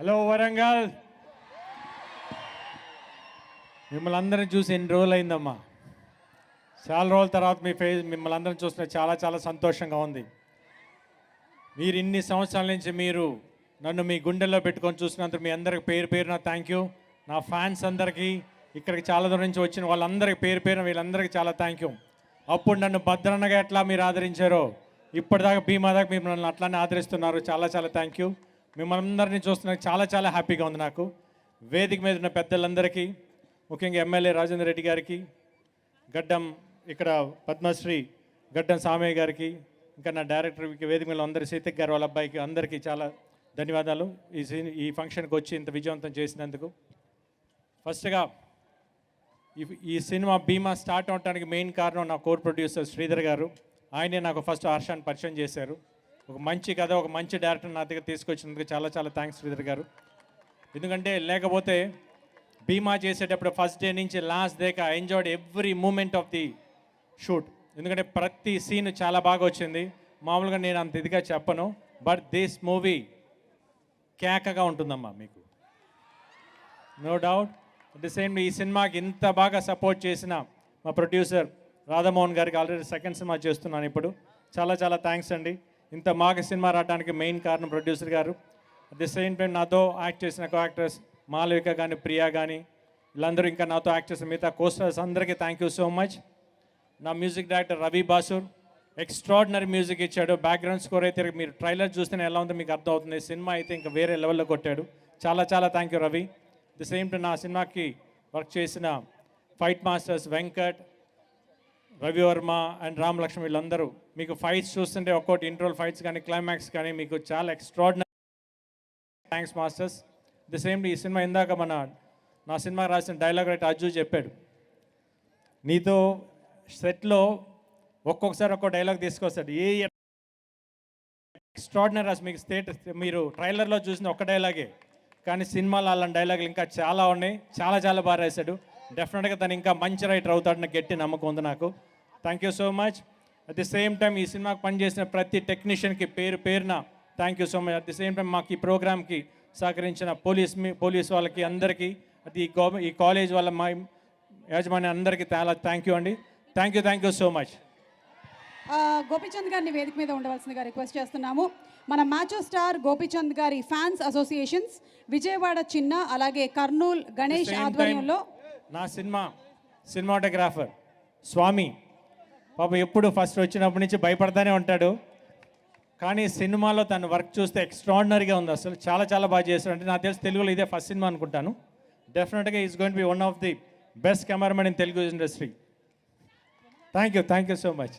Hello Warangal మిమ్మల్ని అందరిని చూసి ఎన్ని రోజులు అయిందమ్మా చాలా రోజుల తర్వాత మీ ఫేస్ మిమ్మల్ని అందరం చూసిన చాలా చాలా సంతోషంగా ఉంది. మీరు ఇన్ని సంవత్సరాల నుంచి మీరు నన్ను మీ గుండెల్లో పెట్టుకొని చూసినందుకు మీ అందరికి పేరు పేరున థ్యాంక్ యూ నా ఫ్యాన్స్ అందరికీ ఇక్కడికి చాలా దూరం నుంచి వచ్చిన వాళ్ళందరికీ పేరు పేరున వీళ్ళందరికీ చాలా థ్యాంక్ యూ అప్పుడు నన్ను భద్రన్నగా ఎట్లా మీరు ఆదరించారో ఇప్పటిదాకా భీమా దాకా మీరు నన్ను అట్లానే ఆదరిస్తున్నారు. చాలా చాలా థ్యాంక్ యూ మిమ్మల్ని అందరినీ చాలా చాలా హ్యాపీగా ఉంది నాకు. వేదిక మీద ఉన్న పెద్దలందరికీ ముఖ్యంగా ఎమ్మెల్యే రాజేంద్ర రెడ్డి గారికి గడ్డం ఇక్కడ పద్మశ్రీ గడ్డం సామయ్య గారికి ఇంకా నా డైరెక్టర్ వేదిక మీద అందరి సీతక్ గారు వాళ్ళ అబ్బాయికి అందరికీ చాలా ధన్యవాదాలు. ఈ సీన్ ఈ ఫంక్షన్కి వచ్చి ఇంత విజయవంతం చేసినందుకు. ఫస్ట్గా ఈ ఈ సినిమా బీమా స్టార్ట్ అవడానికి మెయిన్ కారణం నా కోర్ ప్రొడ్యూసర్ శ్రీధర్ గారు. ఆయనే నాకు ఫస్ట్ హర్షాన్ని పరిచయం చేశారు. ఒక మంచి కథ ఒక మంచి డైరెక్టర్ నా దగ్గర తీసుకొచ్చినందుకు చాలా చాలా థ్యాంక్స్ శ్రీధర్ గారు. ఎందుకంటే లేకపోతే బీమా చేసేటప్పుడు ఫస్ట్ డే నుంచి last దేకా enjoyed every moment of the shoot ఎందుకంటే ప్రతి సీన్ చాలా బాగా వచ్చింది. మామూలుగా నేను అంత ఇదిగా చెప్పను బట్ దిస్ మూవీ కేకగా ఉంటుందమ్మా మీకు. No doubt at the same ఈ సినిమాకి ఇంత బాగా సపోర్ట్ చేసిన మా ప్రొడ్యూసర్ రాధామోహన్ గారికి ఆల్రెడీ సెకండ్ సినిమా చేస్తున్నాను ఇప్పుడు. చాలా చాలా థ్యాంక్స్ అండి. ఇంత మాకు సినిమా రావడానికి మెయిన్ కారణం ప్రొడ్యూసర్ గారు. అట్ ది సేమ్ టైం నాతో యాక్ట్ చేసిన కో యాక్టర్స్ మాలవిక కానీ ప్రియా కానీ వీళ్ళందరూ ఇంకా నాతో యాక్ట్ చేసిన మిగతా కోస్టర్స్ అందరికీ థ్యాంక్ యూ సో మచ్ నా music director Ravi Basrur extraordinary music ఇచ్చాడు. బ్యాక్గ్రౌండ్ స్కోర్ అయితే మీరు ట్రైలర్ చూస్తేనే ఎలా ఉందో మీకు అర్థం అవుతుంది సినిమా అయితే ఇంకా వేరే లెవెల్లో కొట్టాడు. చాలా చాలా thank you Ravi. The same time నా సినిమాకి వర్క్ చేసిన fight masters Venkat Ravivarma and Ramalakshmi వీళ్ళందరూ మీకు ఫైట్స్ చూస్తుంటే ఒక్కోటి ఇంట్రోల్ ఫైట్స్ కానీ క్లైమాక్స్ కానీ మీకు చాలా extraordinary thanks masters the same ఈ సినిమా ఇందాక మన నా సినిమా రాసిన డైలాగ్ రైట్ అజ్జు చెప్పాడు. నీతో సెట్లో ఒక్కొక్కసారి ఒక్కో డైలాగ్ తీసుకొస్తాడు. ఏ ఎక్స్ట్రాడినరీ రాసి మీకు స్టేట్ మీరు ట్రైలర్లో చూసిన ఒక్క డైలాగే కానీ సినిమాలో అలాంటి డైలాగులు ఇంకా చాలా ఉన్నాయి. చాలా చాలా బాగా రాశాడు. డెఫినెట్గా తను ఇంకా మంచి రైటర్ అవుతాడని గట్టి నమ్మకం ఉంది నాకు. Thank you so much at the same time ఈ సినిమాకి పనిచేసిన ప్రతి టెక్నీషియన్కి పేరు పేరున thank you so much at the same time మాకు ఈ ప్రోగ్రామ్కి సహకరించిన పోలీస్ పోలీస్ వాళ్ళకి అందరికీ అది ఈ కాలేజ్ వాళ్ళ మా యాజమాన్యం అందరికీ చాలా థ్యాంక్ యూ అండి. Thank you thank you so much Gopichand గారిని వేదిక మీద ఉండవలసిందిగా రిక్వెస్ట్ చేస్తున్నాము. మన మ్యాచో స్టార్ గోపీచంద్ గారి ఫ్యాన్స్ అసోసియేషన్స్ విజయవాడ చిన్న అలాగే కర్నూల్ గణేష్ ఆధ్వర్యంలో నా సినిమా సినిమాటోగ్రాఫర్ స్వామి. పాప ఎప్పుడు ఫస్ట్ వచ్చినప్పటి నుంచి భయపడతానే ఉంటాడు. కానీ సినిమాలో తన వర్క్ చూస్తే ఎక్స్ట్రాడినరీగా ఉంది అసలు. చాలా చాలా బాగా చేస్తాడు అంటే నాకు తెలిసి తెలుగులో ఇదే ఫస్ట్ సినిమా అనుకుంటాను. డెఫినెట్గా is going be one of the best cameramen in Telugu industry thank you thank you so much